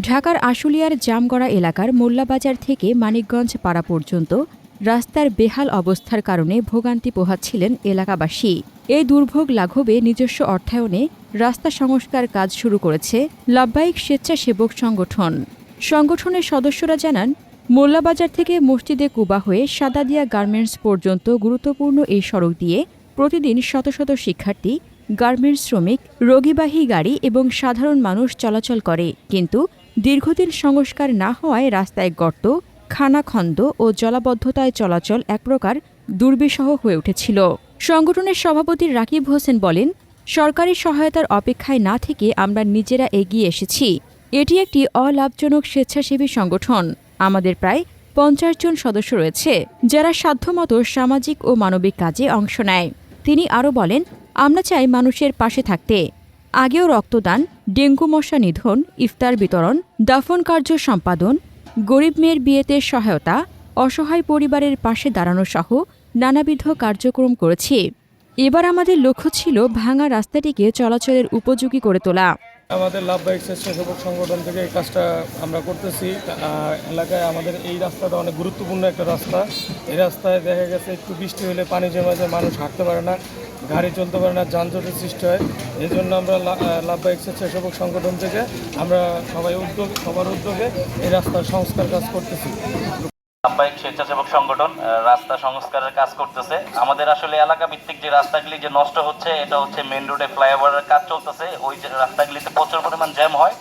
ঢাকার আশুলিয়ার জামগড়া এলাকার মোল্লাবাজার থেকে মানিকগঞ্জ পাড়া পর্যন্ত রাস্তার বেহাল অবস্থার কারণে ভোগান্তি পোহাচ্ছিলেন এলাকাবাসী। এই দুর্ভোগ লাঘবে নিজস্ব অর্থায়নে রাস্তা সংস্কার কাজ শুরু করেছে লাভবাহিক স্বেচ্ছাসেবক সংগঠন। সংগঠনের সদস্যরা জানান, মোল্লাবাজার থেকে মসজিদে কুবা হয়ে সাদাদিয়া গার্মেন্টস পর্যন্ত গুরুত্বপূর্ণ এই সড়ক দিয়ে প্রতিদিন শত শত শিক্ষার্থী, গার্মেন্টস শ্রমিক, রোগীবাহী গাড়ি এবং সাধারণ মানুষ চলাচল করে। কিন্তু দীর্ঘদিন সংস্কার না হওয়ায় রাস্তায় গর্ত, খানাখন্দ ও জলাবদ্ধতায় চলাচল এক প্রকার দুর্বিষহ হয়ে উঠেছিল। সংগঠনের সভাপতি রাকিব হোসেন বলেন, সরকারি সহায়তার অপেক্ষায় না থেকে আমরা নিজেরা এগিয়ে এসেছি। এটি একটি অলাভজনক স্বেচ্ছাসেবী সংগঠন। আমাদের প্রায় পঞ্চাশ জন সদস্য রয়েছে, যারা সাধ্যমতো সামাজিক ও মানবিক কাজে অংশ নেয়। তিনি আরও বলেন, আমরা চাই মানুষের পাশে থাকতে। আগেও রক্তদান, ডেঙ্গু মশা নিধন, ইফতার বিতরণ, দাফন কার্য সম্পাদন, গরিব মেয়ের বিয়েতে সহায়তা, অসহায় পরিবারের পাশে দাঁড়ানো সহ নানাবিধ কার্যক্রম করেছি। এবার আমাদের লক্ষ্য ছিল ভাঙা রাস্তাটিকে চলাচলের উপযোগী করে তোলা। আমাদের লাভবাহিক স্বেচ্ছাসেবক সংগঠন থেকে এই কাজটা আমরা করতেছি। এলাকায় আমাদের এই রাস্তাটা অনেক গুরুত্বপূর্ণ একটা রাস্তা। এই রাস্তায় দেখা গেছে একটু বৃষ্টি হলে পানি জমে যায়, মানুষ হাঁটতে পারে না। গাড়ি চলতে পারে না যানজটের সৃষ্টি হয়। এই জন্য আমরা লাভবাহিক স্বেচ্ছাসেবক সংগঠন থেকে আমরা সবাই উদ্যোগ সবার উদ্যোগে এই রাস্তার সংস্কার কাজ করতেছি। সাম্বাহিক স্বেচ্ছাসেবক সংগঠন রাস্তা সংস্কারের কাজ করতেছে। আমাদের আসলে এলাকা ভিত্তিক যে রাস্তাগুলি যে নষ্ট হচ্ছে, এটা হচ্ছে মেন রোডে ফ্লাইওভারের কাজ চলতেছে। ওই যে রাস্তাগুলিতে প্রচুর পরিমাণ জ্যাম হয়।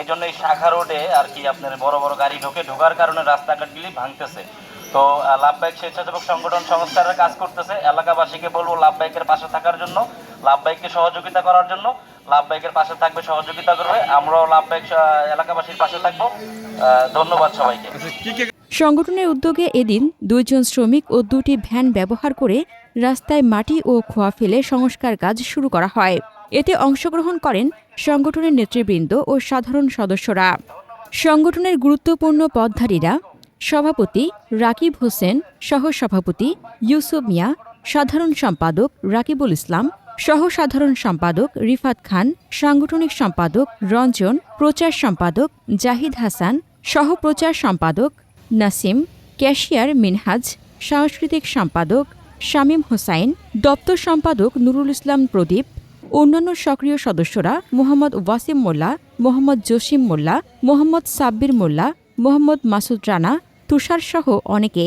এই জন্য এই শাখা রোডে আর কি আপনার বড় বড় গাড়ি ঢোকে, ঢোকার কারণে রাস্তাঘাটগুলি ভাঙতেছে। তো লাভবাহিক স্বেচ্ছাসেবক সংগঠন সংস্কারের কাজ করতেছে। এলাকাবাসীকে বলব লাভবাহিকের পাশে থাকার জন্য, লাভবাহিককে সহযোগিতা করার জন্য, লাভবাহিকের পাশে থাকবে, সহযোগিতা করবে। আমরাও লাভবাহিক এলাকাবাসীর পাশে থাকব। ধন্যবাদ সবাইকে। সংগঠনের উদ্যোগে এদিন দুইজন শ্রমিক ও দুটি ভ্যান ব্যবহার করে রাস্তায় মাটি ও খোয়া ফেলে সংস্কার কাজ শুরু করা হয়। এতে অংশগ্রহণ করেন সংগঠনের নেতৃবৃন্দ ও সাধারণ সদস্যরা। সংগঠনের গুরুত্বপূর্ণ পদধারীরা সভাপতি রাকিব হোসেন সহ সভাপতি ইউসুফ মিয়া, সাধারণ সম্পাদক রাকিবুল ইসলাম সহ সাধারণ সম্পাদক রিফাত খান, সাংগঠনিক সম্পাদক রঞ্জন, প্রচার সম্পাদক জাহিদ হাসান সহ প্রচার সম্পাদক নাসিম, ক্যাশিয়ার মিনহাজ, সাংস্কৃতিক সম্পাদক শামীম হোসাইন, দপ্তর সম্পাদক নুরুল ইসলাম প্রদীপ, অন্যান্য সক্রিয় সদস্যরা মোহাম্মদ ওয়াসিম মোল্লা, মোহাম্মদ জসিম মোল্লা, মোহাম্মদ সাব্বির মোল্লা, মোহাম্মদ মাসুদ রানা তুষার সহ অনেকে।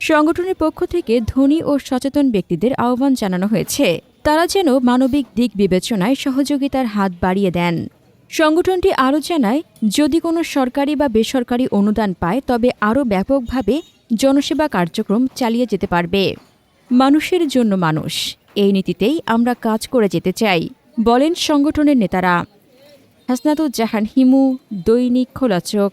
সংগঠনের পক্ষ থেকে ধনী ও সচেতন ব্যক্তিদের আহ্বান জানানো হয়েছে। তারা যেন মানবিক দিক বিবেচনায় সহযোগিতার হাত বাড়িয়ে দেন। সংগঠনটি আরও জানায়, যদি কোনো সরকারি বা বেসরকারি অনুদান পায়, তবে আরও ব্যাপকভাবে জনসেবা কার্যক্রম চালিয়ে যেতে পারবে। মানুষের জন্য মানুষ, এই নীতিতেই আমরা কাজ করে যেতে চাই, বলেন সংগঠনের নেতারা। হাসনাতুজ্জাহান হিমু, দৈনিক খোলা চোখ